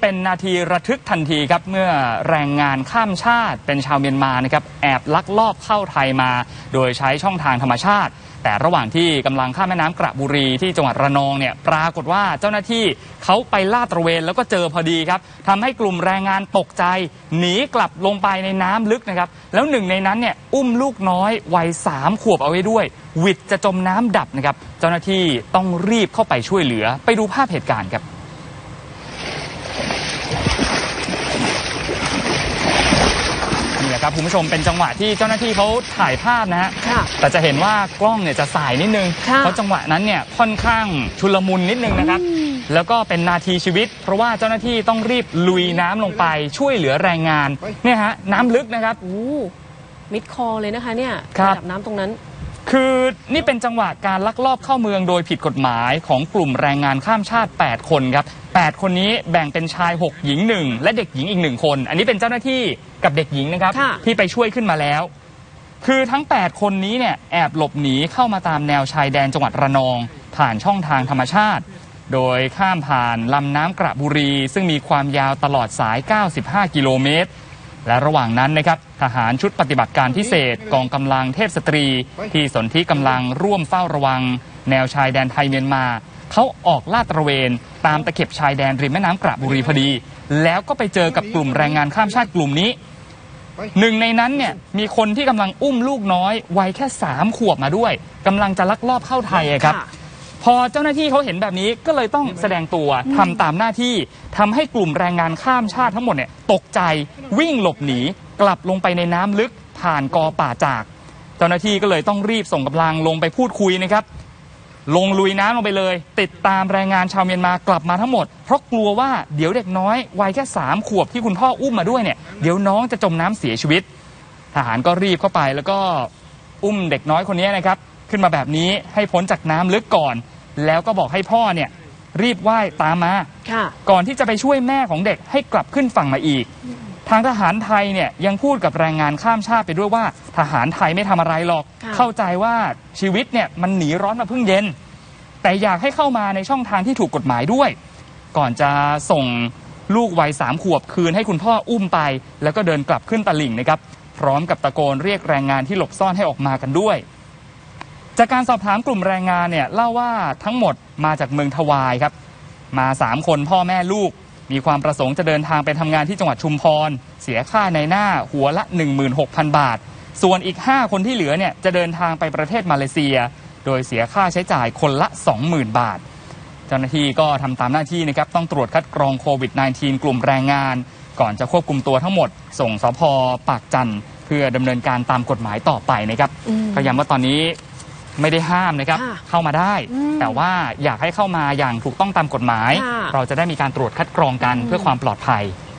เป็นนาทีระทึกทันทีครับเมื่อแรงงานข้ามชาติเป็นชาวเมียนมานะครับแอบลักลอบเข้าไทยมา โดยใช้ช่องทางธรรมชาติ แต่ระหว่างที่กำลังข้ามแม่น้ำกระบุรีที่จังหวัดระนองเนี่ยปรากฏว่าเจ้าหน้าที่เขาไปลาดตระเวนแล้วก็เจอพอดีครับทำให้กลุ่มแรงงานตกใจ หนีกลับลงไปในน้ำลึกนะครับแล้วหนึ่งในนั้นเนี่ยอุ้มลูกน้อยวัยสามขวบเอาไว้ด้วยหวิดจะจมน้ำดับนะครับเจ้าหน้าที่ต้องรีบเข้าไปช่วยเหลือไปดูภาพเหตุการณ์ครับ นี่แหละครับคุณผู้ชมเป็นจังหวะที่เจ้าหน้าที่เขาถ่ายภาพนะฮะค่ะแต่จะเห็นว่ากล้องเนี่ยจะสายนิดนึง ค่ะ เพราะจังหวะนั้นเนี่ยค่อนข้างชุลมุนนิดนึงนะครับ แล้วก็เป็นนาทีชีวิต เพราะว่าเจ้าหน้าที่ต้องรีบลุยน้ำลงไปช่วยเหลือแรงงานเนี่ยฮะน้ำลึกนะครับ โอ้มิดคอเลยนะคะเนี่ยครับ ระดับน้ำตรงนั้น คือนี่เป็นจังหวะการลักลอบเข้าเมืองโดยผิดกฎหมายของกลุ่มแรงงานข้ามชาติ 8 คนครับ 8 คนนี้แบ่งเป็นชาย 6 หญิง 1 และเด็กหญิงอีกหนึ่งคน อันนี้เป็นเจ้าหน้าที่กับเด็กหญิงนะครับค่ะที่ไปช่วยขึ้นมาแล้ว คือทั้ง 8 คนนี้เนี่ยแอบหลบหนีเข้ามาตามแนวชายแดนจังหวัดระนอง ผ่านช่องทางธรรมชาติ โดยข้ามผ่านลำน้ำกระบุรี ซึ่งมีความยาวตลอดสาย 95 กิโลเมตร และระหว่างนั้นนะครับทหารชุดปฏิบัติการพิเศษกองกำลังเทพสตรี ที่สนธิกำลังร่วมเฝ้าระวัง แนวชายแดนไทยเมียนมาเขาออกลาดตระเวนตามตะเข็บชายแดนริมแม่น้ำกระบุรีพอดี แล้วก็ไปเจอกับกลุ่มแรงงานข้ามชาติกลุ่มนี้หนึ่งในนั้นเนี่ยมีคนที่กำลังอุ้มลูกน้อยวัยแค่สามขวบมาด้วยกำลังจะลักลอบเข้าไทยครับ พอเจ้าหน้าที่เขาเห็นแบบนี้ก็เลยต้องแสดงตัวทำตามหน้าที่ทำให้กลุ่มแรงงานข้ามชาติทั้งหมดเนี่ยตกใจวิ่งหลบหนี กลับลงไปในน้ำลึกผ่านกอป่าจาก เจ้าหน้าที่ก็เลยต้องรีบส่งกำลังลงไปพูดคุยนะครับ ลงลุยน้ำลงไปเลย ติดตามแรงงานชาวเมียนมากลับมาทั้งหมด เพราะกลัวว่าเดี๋ยวเด็กน้อยวัยแค่สามขวบที่คุณพ่ออุ้มมาด้วยเนี่ยเดี๋ยวน้องจะจมน้ำเสียชีวิต ทหารก็รีบเข้าไปแล้วก็อุ้มเด็กน้อยคนนี้นะครับ ขึ้นมาแบบนี้ให้พ้นจากน้ำลึกก่อน แล้วก็บอกให้พ่อเนี่ยรีบว่ายตามมา ค่ะ ก่อนที่จะไปช่วยแม่ของเด็กให้กลับขึ้นฝั่งมาอีก ทางทหารไทยเนี่ยยังพูดกับแรงงานข้ามชาติไปด้วยว่า ทหารไทยไม่ทำอะไรหรอก ค่ะ เข้าใจว่าชีวิตเนี่ยมันหนีร้อนมาเพิ่งเย็น แต่อยากให้เข้ามาในช่องทางที่ถูกกฎหมายด้วย ก่อนจะส่งลูกวัยสามขวบคืนให้คุณพ่ออุ้มไป แล้วก็เดินกลับขึ้นตลิ่งนะครับ พร้อมกับตะโกนเรียกแรงงานที่หลบซ่อนให้ออกมากันด้วย จากการสอบถามกลุ่มแรงงานเนี่ยเล่าว่าทั้งหมดมาจากเมืองทวายครับ มา 3 คนพ่อแม่ลูก มีความประสงค์จะเดินทางไปทำงานที่จังหวัดชุมพร เสียค่าในหน้าหัวละ 16,000 บาท ส่วนอีก 5 คนที่เหลือเนี่ยจะเดินทางไปประเทศมาเลเซีย โดยเสียค่าใช้จ่ายคนละ 20,000 บาท เจ้าหน้าที่ก็ทำตามหน้าที่นะครับต้องตรวจคัดกรองโควิด -19 กลุ่มแรงงาน ก่อนจะควบคุมตัวทั้งหมด ส่งสพปากจันทร์เพื่อดำเนินการตามกฎหมายต่อไปนะครับอืมก็ย้ำว่าตอนนี้ ไม่ได้ห้ามนะครับ ค่ะเข้ามาได้ อืมแต่ว่าอยากให้เข้ามาอย่างถูกต้องตามกฎหมาย ค่ะเราจะได้มีการตรวจคัดกรองกันเพื่อความปลอดภัย